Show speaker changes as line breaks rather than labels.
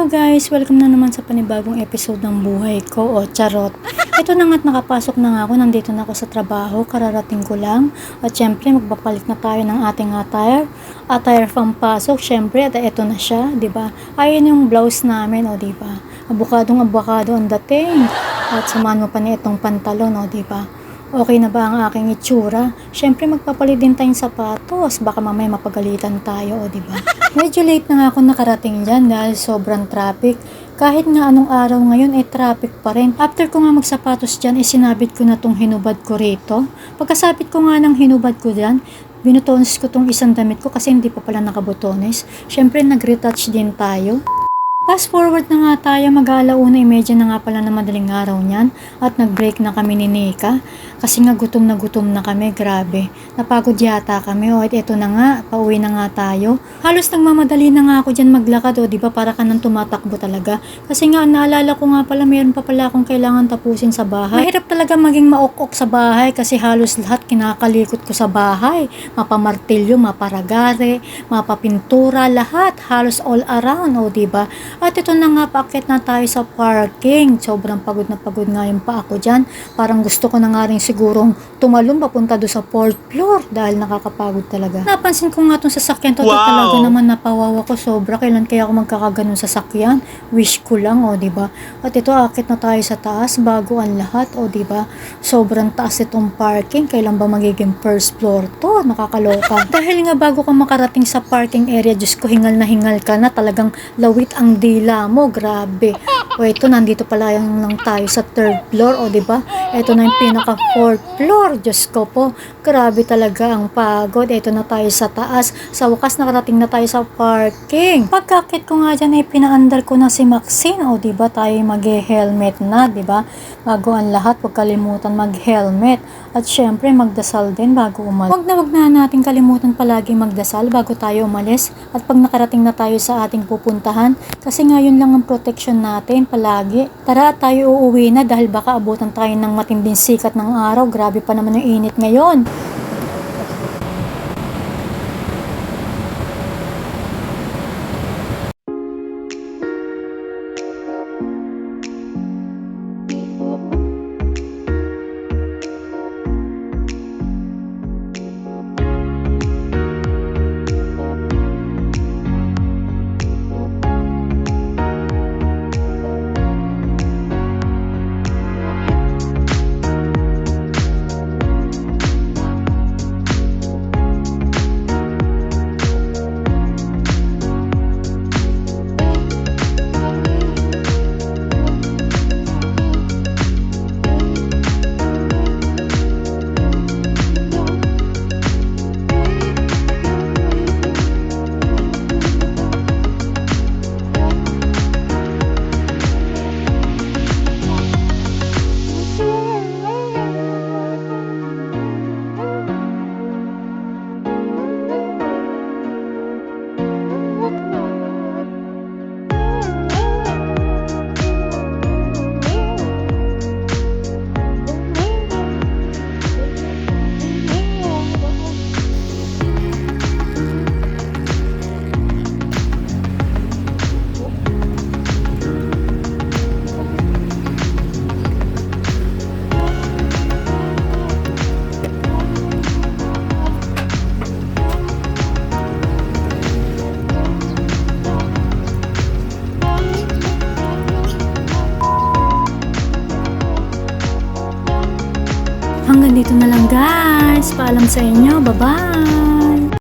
Hello guys! Welcome na naman sa panibagong episode ng buhay ko o charot. Ito na nga't nakapasok na nga ako, nandito na ako sa trabaho, kararating ko lang. At syempre magpapalit na tayo ng ating attire. Attire from pasok, syempre at ito na siya, ba? Ayun yung blouse namin, o ba? Abukadong abukado ang dating. At samahan mo pa na itong pantalon, o ba? Okay na ba ang aking itsura? Syempre magpapalit din tayong sapatos. Baka mamaya mapagalitan tayo, o di ba? Medyo late na nga ako nakarating dyan dahil sobrang traffic. Kahit nga anong araw ngayon ay traffic pa rin. After ko nga magsapatos dyan, isinabit ko na tong hinubad ko rito. Pagkasabit ko nga ng hinubad ko dyan, binutones ko tong isang damit ko kasi hindi pa pala nakabutones. Syempre nag-retouch din tayo. Fast forward na nga tayo, mag-aalauna, imedya na nga pala na madaling araw niyan at nag-break na kami ni Nika kasi nga gutom na gutom na kami, grabe. Napagod yata kami, o at eto na nga, pauwi na nga tayo. Halos nagmamadali na nga ako dyan maglakad, o di ba para ka nang tumatakbo talaga. Kasi nga, naalala ko nga pala, mayroon pa pala akong kailangan tapusin sa bahay. Mahirap talaga maging maok-ok sa bahay kasi halos lahat kinakalikot ko sa bahay. Mapamartilyo, maparagare, mapapintura, lahat. Halos all around, o di ba? At ito na nga, paakit na tayo sa parking. Sobrang pagod na pagod nga yung pa ako dyan. Parang gusto ko na nga rin sigurong tumalon papunta do sa fourth floor dahil nakakapagod talaga. Napansin ko nga itong sasakyan to,
Wow!
talaga naman napawawa ko sobra. Kailan kaya ako magkakaganon sasakyan? Wish ko lang, o di ba? At ito, akit na tayo sa taas bago ang lahat, o di ba? Sobrang taas itong parking. Kailan ba magiging first floor to? Nakakaloka. dahil nga bago ka makarating sa parking area, Diyos ko, hingal na hingal ka na. Talagang lawit ang dila mo. Grabe. O ito, nandito pala yung lang tayo sa third floor, o ba? Ito na yung pinaka fourth floor. Diyos ko po, grabe talaga ang pagod. Ito na tayo sa taas. Sa wakas, nakarating na tayo sa parking. Pagkakit ko nga dyan, ay pinaandar ko na si Maxine. O di ba tayo mag-helmet na, di ba? Bago ang lahat, huwag kalimutan mag-helmet. At syempre, magdasal din bago umalis. Huwag na wag na natin kalimutan palagi magdasal bago tayo umalis. At pag nakarating na tayo sa ating pupuntahan, kasi ngayon lang ang protection natin palagi. Tara, tayo uuwi na dahil baka abutan tayo ng matinding sikat ng araw. Grabe pa naman yung init ngayon. Hanggang dito na lang guys. Paalam sa inyo. Bye-bye!